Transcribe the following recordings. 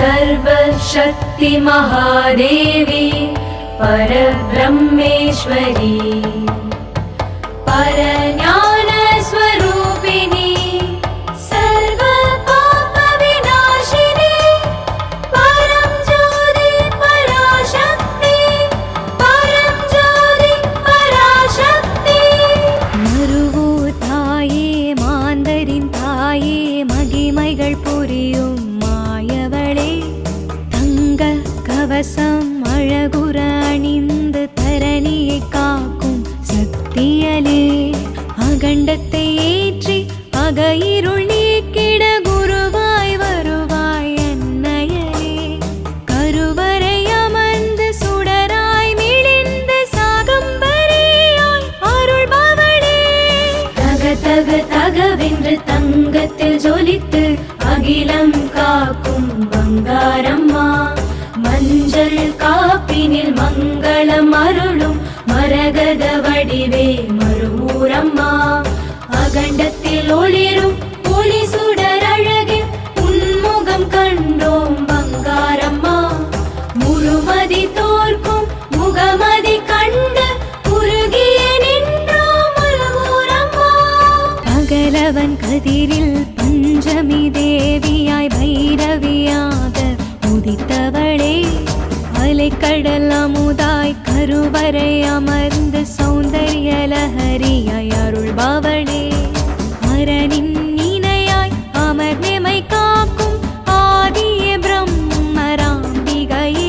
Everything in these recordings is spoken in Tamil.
सर्वशक्तिमहादेवी परब्रह्मेश्वरी। परज्ञानस्वरूपिणी கவசம் அழகுற அணிந்து தரணியை காக்கும் சக்தியலே அகண்டத்தை ஏற்றி அகையிருள் நீக்கிட குருவாய் வருவாய் அன்னையலே கருவறை அமர்ந்து சுடராய் மிளிந்து சாகம்பரியாய் அருள்பவளே தக தக தகவென்று தங்கத்தில் ஜொலித்து அகிலம் மங்களம் அருளும் மரகத வடிவே மறுமூரம்மா. அகண்டத்தில் ஒளிரும் ஒளி சுடர் அழகில் உன்முகம் கண்டோம் பங்காரம்மா. முழுமதி தோற்கும் முகமதி கண்டு குறுகிய நின்றோம் மறுமூரம்மா. பகலவன் கதிரில் பஞ்சமி தேவியாய் பைரவியாக உதித்தவளே அலைக்கடல் அமுத கருவறை அமர்ந்து சௌந்தரிய லஹரியாய் அருள்பவளே மரணின் இணையாய் அமர் நிமை காக்கும் ஆதிய பிரம்மராம்பிகையே.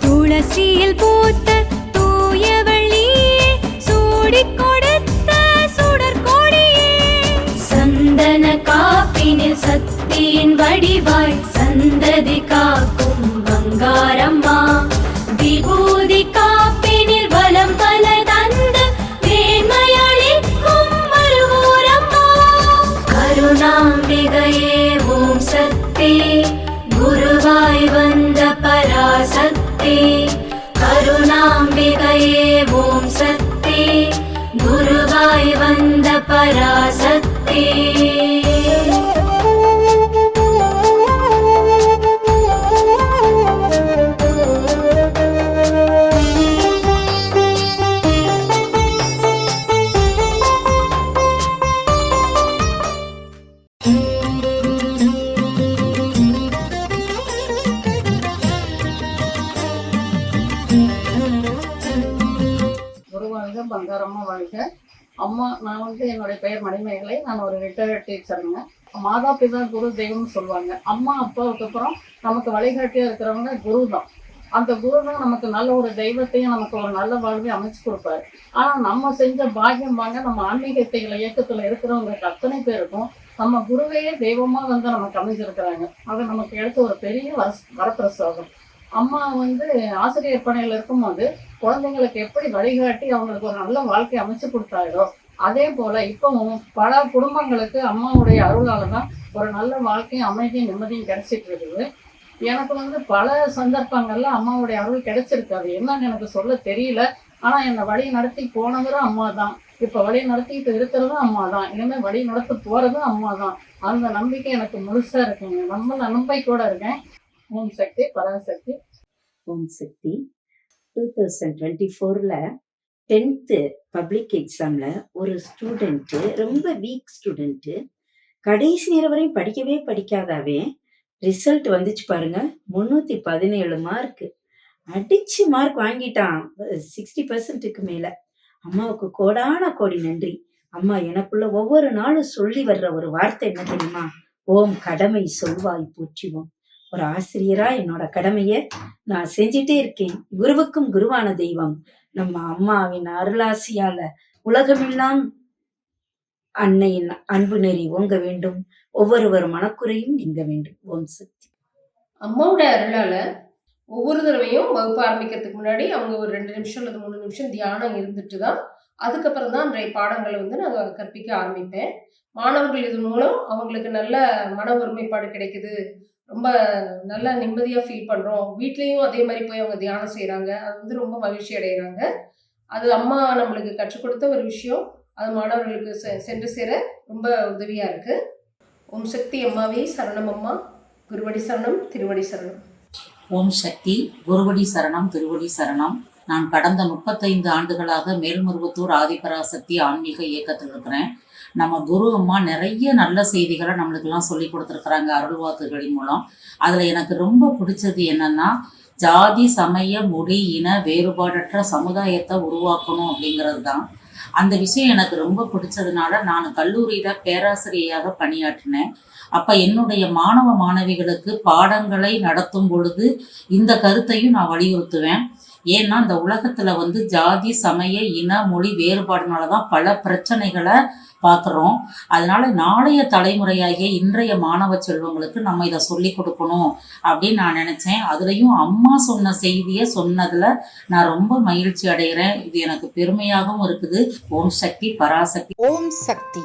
துளசியில் பூத்த தூயவள்ளியே சூடிக் கொடுத்த சுடற்கொடியே சந்தன காப்பினில் சக்தியின் வடிவாய் சந்ததி காக்கும் பங்காரம்மா வந்த அம்மா நான் வந்து என்னுடைய பெயர் மணிமேகலை. நான் ஒரு ரிட்டையர்ட் டீச்சருங்க மாதா பிதா குரு தெய்வம்னு சொல்லுவாங்க. அம்மா அப்பாவுக்கு அப்புறம் நமக்கு வழிகாட்டியா இருக்கிறவங்க குரு தான். அந்த குரு தான் நமக்கு நல்ல ஒரு தெய்வத்தையும் நமக்கு ஒரு நல்ல வாழ்வையும் அமைச்சு கொடுப்பாரு. ஆனா நம்ம செஞ்ச பாக்கியம் வாங்க நம்ம ஆன்மீகத்தைகளை இயக்கத்துல இருக்கிறவங்களுக்கு அத்தனை பேருக்கும் நம்ம குருவையே தெய்வமா வந்து நமக்கு அமைஞ்சிருக்கிறாங்க. அது நமக்கு எடுத்த ஒரு பெரிய வர- வரப்பிரசாதம். அம்மா வந்து ஆசிரியர் பணியில் இருக்கும்போது குழந்தைங்களுக்கு எப்படி வழிகாட்டி அவங்களுக்கு ஒரு நல்ல வாழ்க்கை அமைச்சு கொடுத்தாரோ அதே போல இப்பவும் பல குடும்பங்களுக்கு அம்மாவுடைய அருளால தான் ஒரு நல்ல வாழ்க்கையும் அமைதியும் நிம்மதியும் கிடைச்சிட்டு இருக்குது. எனக்கு வந்து பல சந்தர்ப்பங்கள்ல அம்மாவுடைய அருள் கிடைச்சிருக்கு. அது என்னன்னு எனக்கு சொல்ல தெரியல. ஆனா என்னை வழி நடத்தி போனவரும் அம்மா தான் இப்ப வழி நடத்திட்டு இருக்கிறதும் அம்மா தான் இனிமே வழி நடத்த போறதும் அம்மா தான் அந்த நம்பிக்கை எனக்கு முழுசா இருக்குங்க. நம்ம நம்பிக்கையோட இருக்கேன். Om Shakti Parasakthi Om Shakti. Two thousand twenty ஃபோரில் டென்த்து பப்ளிக் எக்ஸாமில் ஒரு ஸ்டூடெண்ட்டு ரொம்ப வீக் ஸ்டூடெண்ட்டு கடைசி நேரம் வரையும் படிக்கவே படிக்காதாவே ரிசல்ட் வந்துச்சு பாருங்க முந்நூற்றி பதினேழு மார்க் அடிச்சு மார்க் வாங்கிட்டான் சிக்ஸ்டி பர்சன்ட்டுக்கு மேலே. அம்மாவுக்கு கோடான கோடி நன்றி. அம்மா எனக்குள்ள ஒவ்வொரு நாளும் சொல்லி வர்ற ஒரு வார்த்தை என்ன தெரியுமா? ஓம் கடமை சொல்வாய் போற்றுவோம் ஒரு ஆசிரியரா என்னோட கடமையை நான் செஞ்சிட்டே இருக்கேன். குருவுக்கும் குருவான தெய்வம். நம்ம அம்மாவின் அருளாசியால உலகமெல்லாம் அன்னையின் அன்பு நெறி ஓங்க வேண்டும். ஒவ்வொருவர் மனக்குறையும் நீங்க வேண்டும். ஓம் சக்தி. அம்மாவோட அருளால ஒவ்வொரு தடவையும் வகுப்பு ஆரம்பிக்கிறதுக்கு முன்னாடி அவங்க ஒரு ரெண்டு நிமிஷம் அல்லது மூணு நிமிஷம் தியானம் இருந்துட்டு தான் அதுக்கப்புறம் தான் அன்றைய பாடங்களை வந்து நான் கற்பிக்க ஆரம்பிப்பேன். மாணவர்கள் இது மூலம் அவங்களுக்கு நல்ல மன ஒருமைப்பாடு கிடைக்குது. ரொம்ப நல்லா நிம்மதியாக ஃபீல் பண்ணுறோம் வீட்லேயும் அதே மாதிரி போய் அவங்க தியானம் செய்கிறாங்க அது வந்து ரொம்ப மகிழ்ச்சி அடைகிறாங்க அது அம்மா நம்மளுக்கு கற்றுக் கொடுத்த ஒரு விஷயம். அது மாணவர்களுக்கு செ- சென்று சேர ரொம்ப உதவியாக இருக்குது ஓம் சக்தி அம்மாவே சரணம் அம்மா. குருவடி சரணம் திருவடி சரணம். ஓம் சக்தி குருவடி சரணம் திருவடி சரணம். நான் கடந்த முப்பத்தைந்து ஆண்டுகளாக மேல்மருவத்தூர் ஆதிபராசக்தி ஆன்மீக இயக்கத்தில் இருக்கிறேன். நம்ம குரு அம்மா நிறைய நல்ல செய்திகளை நம்மளுக்கெல்லாம் சொல்லி கொடுத்துருக்குறாங்க அருள்வாக்குகளின் மூலம். அதில் எனக்கு ரொம்ப பிடிச்சது என்னன்னா ஜாதி சமய மொழி இன வேறுபாடற்ற சமுதாயத்தை உருவாக்கணும் அப்படிங்கிறது தான் அந்த விஷயம் எனக்கு ரொம்ப பிடிச்சதுனால நான் கல்லூரியில் பேராசிரியையாக பணியாற்றினேன். அப்போ என்னுடைய மாணவ மாணவிகளுக்கு பாடங்களை நடத்தும் பொழுது இந்த கருத்தையும் நான் வலியுறுத்துவேன். ஏன்னா இந்த உலகத்தில் வந்து ஜாதி சமய இன மொழி வேறுபாடுனால தான் பல பிரச்சனைகளை பார்க்குறோம் அதனால நாளைய தலைமுறையாகிய இன்றைய மாணவ செல்வங்களுக்கு நம்ம இதை சொல்லி கொடுக்கணும் அப்படின்னு நான் நினச்சேன். அதுலேயும் அம்மா சொன்ன செய்தியை சொன்னதில் நான் ரொம்ப மகிழ்ச்சி அடைகிறேன். இது எனக்கு பெருமையாகவும் இருக்குது. ஓம் சக்தி பராசக்தி ஓம் சக்தி.